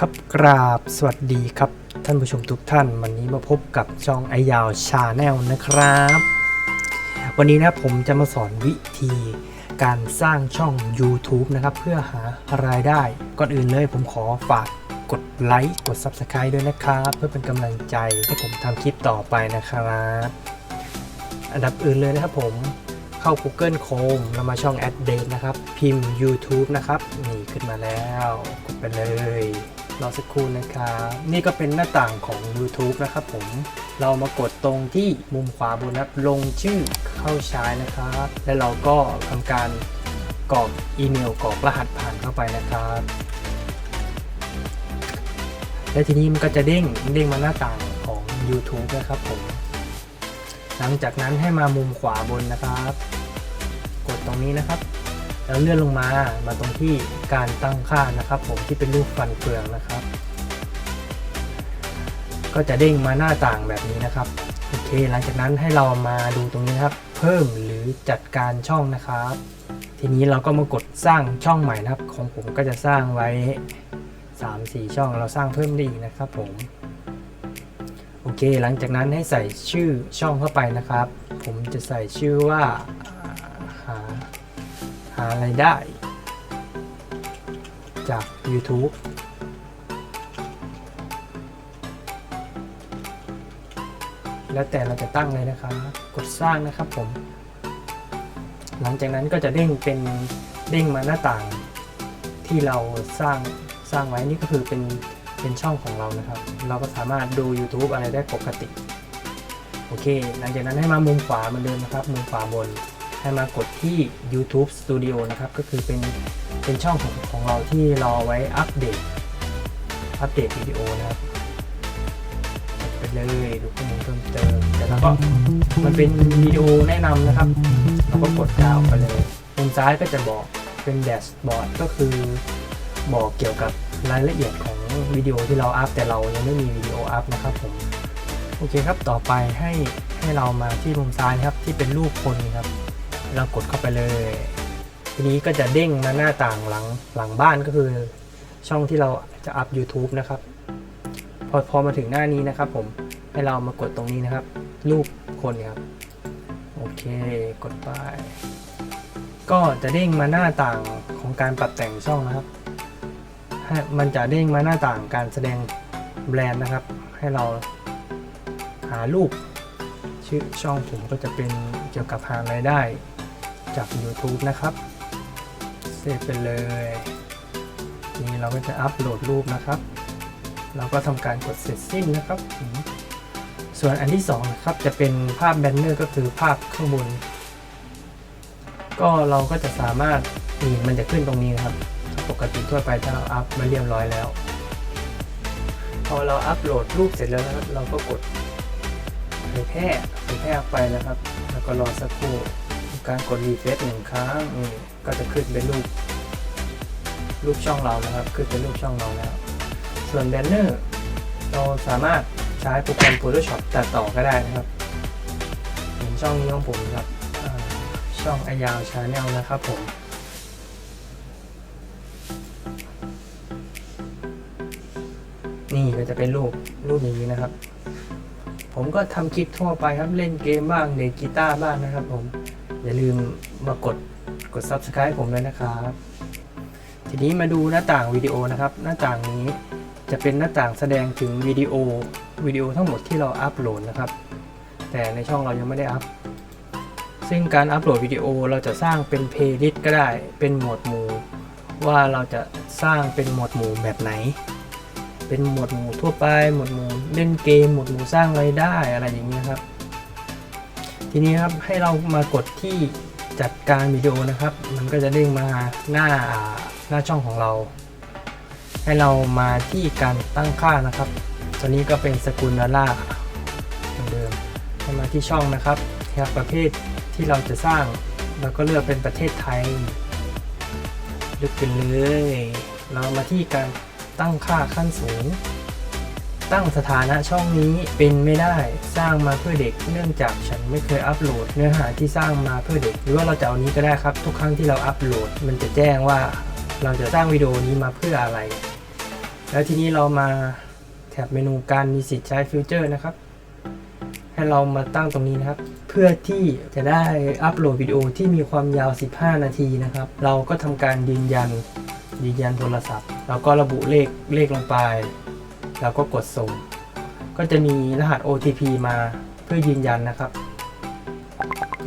ครับกราบสวัสดีครับ ท่านผู้ชมทุกท่าน วันนี้มาพบกับช่องไอยาวชาแนลนะครับ วันนี้นะผมจะมาสอนวิธีการสร้างช่อง YouTube นะครับ เพื่อหารายได้ก่อนอื่นเลยผมขอฝากกดไลค์กด Subscribe ด้วยนะครับ เพื่อเป็นกำลังใจให้ผมทำคลิปต่อไปนะครับอันดับอื่นเลยนะครับผมเข้า Google Chrome แล้วมาช่อง Ad d a t e นะครับ พิมพ์ YouTube นะครับ นี่ขึ้นมาแล้ว กดไปเลย รอสักครู่นะครับ นี่ก็เป็นหน้าต่างของ YouTube นะครับผม เรามากดตรงที่มุมขวาบนนับลงชื่อเข้าใช้นะครับ แล้วเราก็ทำการกรอกอีเมลกรอกรหัสผ่านเข้าไปนะครับ และทีนี้มันก็จะเด้งเด้งมาหน้าต่างของ YouTube นะครับผม หลังจากนั้นให้มามุมขวาบนนะครับ กดตรงนี้นะครับ แล้วเลื่อนลงมามาตรงที่การตั้งค่านะครับ ผมที่เป็นรูปฟันเฟืองนะครับ ก็จะเด้งมาหน้าต่างแบบนี้นะครับโอเค หลังจากนั้นให้เรามาดูตรงนี้นครับ เพิ่มหรือจัดการช่องนะครับ ทีนี้เราก็มากดสร้างช่องใหม่นะครับ ของผมก็จะสร้างไว้ 3-4 ช่องเราสร้างเพิ่มได้อีกนะครับ ผมโอเค หลังจากนั้นให้ใส่ชื่อช่องเข้าไปนะครับ ผมจะใส่ชื่อว่าหา หาไรายได้ จาก YouTube แล้วแต่เราจะตั้งเลยนะครับ กดสร้างนะครับผม หลังจากนั้นก็จะเด้งเป็นเด้งมาหน้าต่าง ที่เราสร้างสร้างไว้นี่ก็คือเป็นเป็นช่องของเรานะครับ เราก็สามารถดู YouTube อะไรได้ปกติ โอเค หลังจากนั้นให้มามุมขวาเหมือนเดิมนะครับ มุมขวาบน ให้มากดที่ YouTube Studio นะครับ ก็คือเป็นเป็นช่องของของเราที่รอไว้อัปเดต อัปเดตวิดีโอนะครับไปเลยดูข้อมูลเพิ่มเติมแต่แล้วก็มันเป็นวิดีโอแนะนำนะครับ เราก็กดดาวไปเลยมุมซ้ายก็จะบอกเป็นแดชบอร์ดก็คือบอกเกี่ยวกับรายละเอียดของวิดีโอที่เราอัพแต่เรายังไม่มีวิดีโออัพนะครับผมโอเคครับต่อไปให้ให้เรามาที่มุมซ้ายครับที่เป็นรูปคนครับ เรากดเข้าไปเลย ทีนี้ก็จะเด้งมาหน้าต่างหลังหลังบ้านก็คือ ช่องที่เราจะอัพ YouTube นะครับ พอพอมาถึงหน้านี้นะครับ ผมให้เรามากดตรงนี้นะครับ รูปคนครับโอเคกดไป ก็จะเด้งมาหน้าต่างของการปรับแต่งช่องนะครับให้มันจะเด้งมาหน้าต่างการแสดงแบรนด์นะครับ ให้เราหารูปชื่อช่องผมก็จะเป็นเกี่ยวกับหารายได้ จาก YouTube นะครับ เซฟไปเลย นี่เราก็จะอัปโหลดรูปนะครับ เราก็ทำการกดเสร็จสิ้นนะครับ ส่วนอันที่2นะครับจะเป็นภาพแบนเนอร์ก็คือภาพข้างบน ก็เราก็จะสามารถนี่มันจะขึ้นตรงนี้นะครับ ปกติทั่วไปถ้าเราอัพมาเรียบร้อยแล้ว พอเราอัปโหลดรูปเสร็จแล้วนะครับ เราก็กดเผยแพร่เผยแพร่ไปนะครับ แล้วก็รอสักครู่ การกดรีเฟรชหนึ่งครั้งนี่ก็จะขึ้นเป็นรูปรูปช่องเรานะครับ ขึ้นเป็นรูปช่องเราแล้ว ส่วนแบนเนอร์เราสามารถใช้โปรแกรม Photoshop ตัดต่อก็ได้นะครับเห็นช่องนี้ของผมครับช่องไอยาวชาแนลนะครับผมนี่ก็จะเป็นรูปรูปอย่างนี้นะครับ ผมก็ทำคลิปทั่วไปครับเล่นเกมบ้างเล่นกีตาร์บ้างนะครับผม อย่าลืมมากดกด subscribe ผมด้วยนะครับ ทีนี้มาดูหน้าต่างวิดีโอนะครับ หน้าต่างนี้จะเป็นหน้าต่างแสดงถึงวิดีโอวิดีโอทั้งหมดที่เราอัปโหลดนะครับ แต่ในช่องเรายังไม่ได้อัพ ซึ่งการอัปโหลดวิดีโอเราจะสร้างเป็นเพลย์ลิสต์ก็ได้เป็นหมวดหมู่ ว่าเราจะสร้างเป็นหมวดหมู่แบบไหน เป็นหมวดหมู่ทั่วไปหมวดหมู่เล่นเกมหมวดหมู่สร้างรายได้อะไรอย่างเงี้ยครับ ทีนี้ครับให้เรามากดที่จัดการวิดีโอนะครับ มันก็จะเด้งมาหน้าหน้าช่องของเรา ให้เรามาที่การตั้งค่านะครับ ตัวนี้ก็เป็นสกุลดอลลาร์เหมือนเดิมให้มาที่ช่องนะครับเลือกประเภทที่เราจะสร้างแล้วก็เลือกเป็นประเทศไทยลือกเป็นเลย เรามาที่การตั้งค่าขั้นสูง ตั้งสถานะช่องนี้เป็นไม่ได้สร้างมาเพื่อเด็ก เนื่องจากฉันไม่เคยอัปโหลด เนื้อหาที่สร้างมาเพื่อเด็ก หรือว่าเราจะเอานี้ก็ได้ครับ ทุกครั้งที่เราอัปโหลด มันจะแจ้งว่าเราจะสร้างวิดีโอนี้มาเพื่ออะไร แล้วทีนี้เรามาแถบเมนูการมีสิทธิ์ใช้ฟิวเจอร์นะครับ ให้เรามาตั้งตรงนี้นะครับ เพื่อที่จะได้อัปโหลดวิดีโอที่มีความยาว 15 นาทีนะครับ เราก็ทำการยืนยันยืนยันโทรศัพท์ แล้วก็ระบุเลขเลขลงไป แล้วก็กดส่ง ก็จะมีรหัส OTP มาเพื่อยืนยันนะครับ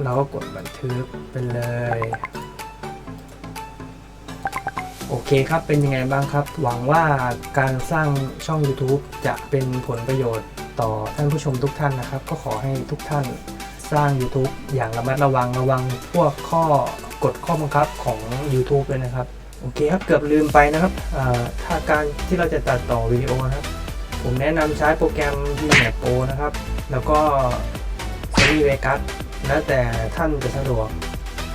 เราก็กดบันทึกไปเลย โอเคครับเป็นยังไงบ้างครับ หวังว่าการสร้างช่อง YouTube จะเป็นผลประโยชน์ต่อท่านผู้ชมทุกท่านนะครับ ก็ขอให้ทุกท่านสร้าง YouTube อย่างระมัดระวังระวังพวกข้อกฎข้อบังคับของ YouTube เลยนะครับ โอเคครับเกือบลืมไปนะครับถ้าการที่เราจะตัดต่อวิดีโอนะครับ ผมแนะนำใช้โปรแกรม Premiere Pro นะครับ แล้วก็ Sony Vegas แล้วแต่ท่านจะสะดวก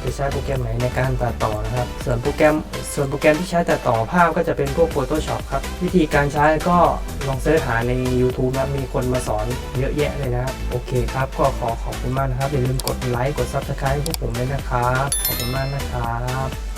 จะใช้โปรแกรมไหนในการตัดต่อนะครับ ส่วนโปรแกรมส่วนโปรแกรมที่ใช้ตัดต่อภาพก็จะเป็นพวก Photoshop ครับ วิธีการใช้ก็ลองเสิร์ชหาใน YouTube นะมีคนมาสอนเยอะแยะเลยนะครับ โอเคครับ ก็ขอขอบคุณมากนะครับ อย่าลืมกดไลค์กด Subscribe พวกผมด้วยนะครับ ขอบคุณมากนะครับ